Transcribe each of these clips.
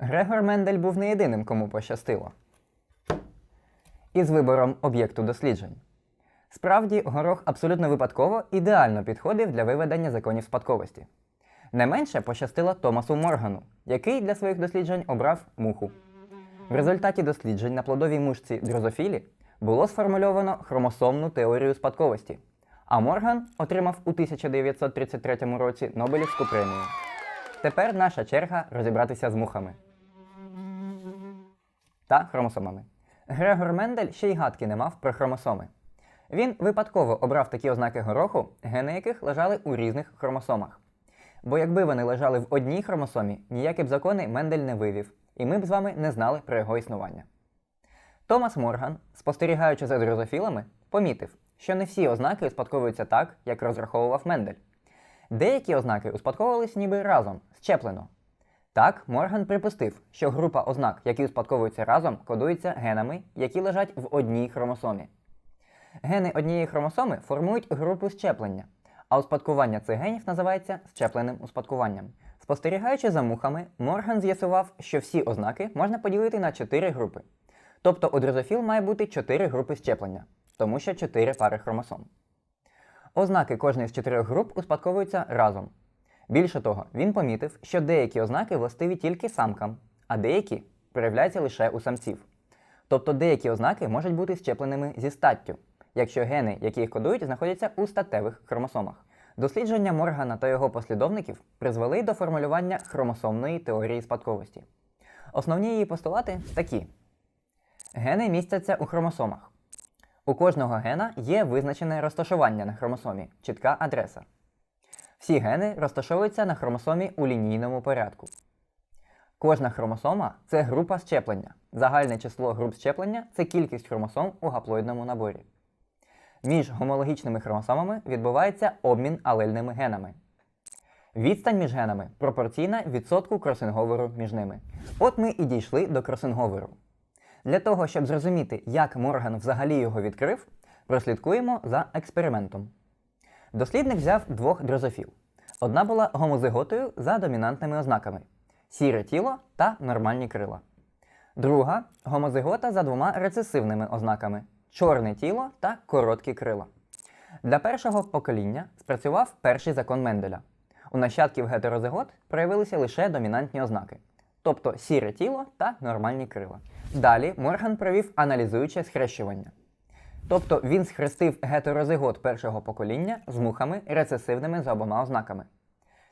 Грегор Мендель був не єдиним, кому пощастило. Із вибором об'єкту досліджень. Справді, горох абсолютно випадково ідеально підходив для виведення законів спадковості. Не менше пощастило Томасу Моргану, який для своїх досліджень обрав муху. В результаті досліджень на плодовій мушці дрозофілі було сформульовано хромосомну теорію спадковості, а Морган отримав у 1933 році Нобелівську премію. Тепер наша черга розібратися з мухами та хромосомами. Грегор Мендель ще й гадки не мав про хромосоми. Він випадково обрав такі ознаки гороху, гени яких лежали у різних хромосомах. Бо якби вони лежали в одній хромосомі, ніякі б закони Мендель не вивів, і ми б з вами не знали про його існування. Томас Морган, спостерігаючи за дрозофілами, помітив, що не всі ознаки успадковуються так, як розраховував Мендель. Деякі ознаки успадковувались ніби разом, щеплено. Так, Морган припустив, що група ознак, які успадковуються разом, кодується генами, які лежать в одній хромосомі. Гени однієї хромосоми формують групу щеплення, а успадкування цих генів називається щепленим успадкуванням. Спостерігаючи за мухами, Морган з'ясував, що всі ознаки можна поділити на чотири групи. Тобто у дрозофіл має бути чотири групи щеплення, тому що чотири пари хромосом. Ознаки кожної з чотирьох груп успадковуються разом. Більше того, він помітив, що деякі ознаки властиві тільки самкам, а деякі проявляються лише у самців. Тобто деякі ознаки можуть бути щепленими зі статтю, якщо гени, які їх кодують, знаходяться у статевих хромосомах. Дослідження Моргана та його послідовників призвели до формулювання хромосомної теорії спадковості. Основні її постулати такі: гени містяться у хромосомах. У кожного гена є визначене розташування на хромосомі, чітка адреса. Всі гени розташовуються на хромосомі у лінійному порядку. Кожна хромосома це група щеплення. Загальне число груп щеплення це кількість хромосом у гаплоїдному наборі. Між гомологічними хромосомами відбувається обмін алельними генами. Відстань між генами пропорційна відсотку кросинговеру між ними. От ми і дійшли до кросинговеру. Для того, щоб зрозуміти, як Морган взагалі його відкрив, прослідкуємо за експериментом. Дослідник взяв двох дрозофіл. Одна була гомозиготою за домінантними ознаками сіре тіло та нормальні крила. Друга гомозигота за двома рецесивними ознаками чорне тіло та короткі крила. Для першого покоління спрацював перший закон Менделя. У нащадків гетерозигот проявилися лише домінантні ознаки, тобто сіре тіло та нормальні крила. Далі Морган провів аналізуюче схрещування. Тобто він схрестив гетерозигот першого покоління з мухами рецесивними за обома ознаками.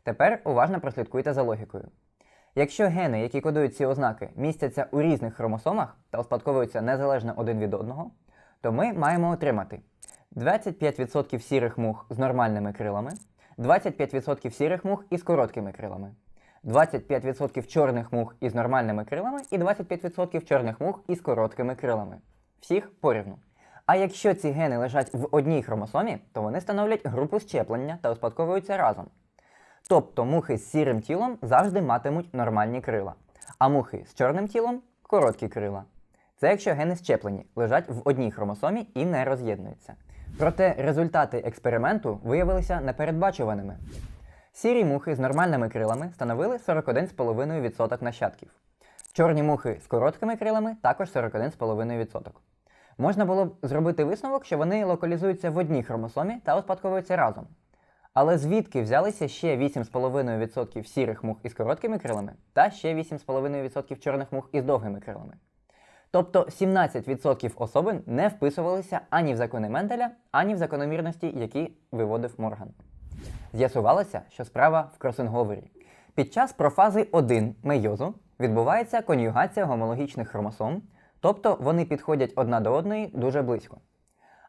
Тепер уважно прослідкуйте за логікою. Якщо гени, які кодують ці ознаки, містяться у різних хромосомах та успадковуються незалежно один від одного, то ми маємо отримати 25% сірих мух з нормальними крилами, 25% сірих мух із короткими крилами, 25% чорних мух із нормальними крилами і 25% чорних мух із короткими крилами. Всіх порівну. А якщо ці гени лежать в одній хромосомі, то вони становлять групу щеплення та успадковуються разом. Тобто мухи з сірим тілом завжди матимуть нормальні крила, а мухи з чорним тілом короткі крила. Це якщо гени щеплені, лежать в одній хромосомі і не роз'єднуються. Проте результати експерименту виявилися непередбачуваними. Сірі мухи з нормальними крилами становили 41,5% нащадків. Чорні мухи з короткими крилами також 41,5%. Можна було б зробити висновок, що вони локалізуються в одній хромосомі та успадковуються разом. Але звідки взялися ще 8,5% сірих мух із короткими крилами та ще 8,5% чорних мух із довгими крилами? Тобто 17% особин не вписувалися ані в закони Менделя, ані в закономірності, які виводив Морган. З'ясувалося, що справа в кросинговері. Під час профази 1 мейозу відбувається конюгація гомологічних хромосом, тобто вони підходять одна до одної дуже близько.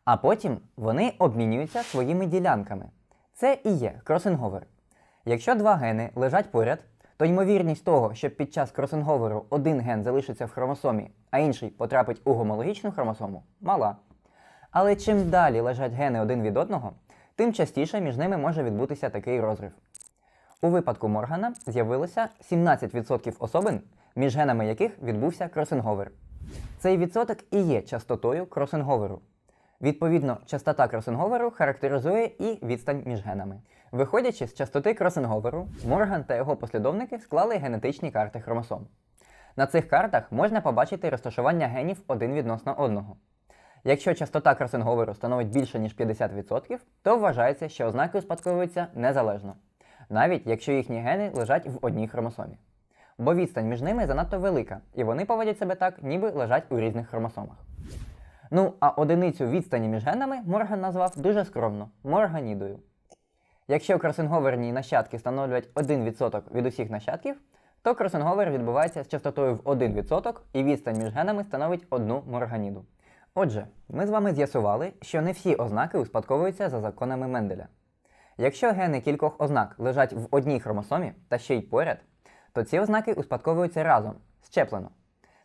А потім вони обмінюються своїми ділянками. Це і є кросинговер. Якщо два гени лежать поряд, то ймовірність того, що під час кросинговеру один ген залишиться в хромосомі, а інший потрапить у гомологічну хромосому, мала. Але чим далі лежать гени один від одного, тим частіше між ними може відбутися такий розрив. У випадку Моргана з'явилося 17% особин, між генами яких відбувся кросинговер. Цей відсоток і є частотою кросинговеру. Відповідно, частота кросинговеру характеризує і відстань між генами. Виходячи з частоти кросинговеру, Морган та його послідовники склали генетичні карти хромосом. На цих картах можна побачити розташування генів один відносно одного. Якщо частота кросинговеру становить більше ніж 50%, то вважається, що ознаки успадковуються незалежно, навіть якщо їхні гени лежать в одній хромосомі. Бо відстань між ними занадто велика, і вони поводять себе так, ніби лежать у різних хромосомах. Ну, а одиницю відстані між генами Морган назвав дуже скромно морганідою. Якщо кросинговерні нащадки становлять 1% від усіх нащадків, то кросинговер відбувається з частотою в 1% і відстань між генами становить одну морганіду. Отже, ми з вами з'ясували, що не всі ознаки успадковуються за законами Менделя. Якщо гени кількох ознак лежать в одній хромосомі та ще й поряд, то ці ознаки успадковуються разом, щеплено.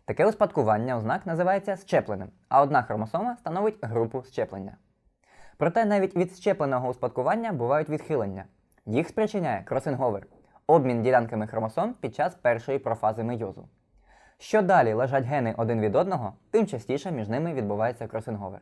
Таке успадкування ознак називається щепленим, а одна хромосома становить групу щеплення. Проте навіть від щепленого успадкування бувають відхилення. Їх спричиняє кросинговер обмін ділянками хромосом під час першої профази мейозу. Що далі лежать гени один від одного, тим частіше між ними відбувається кросинговер.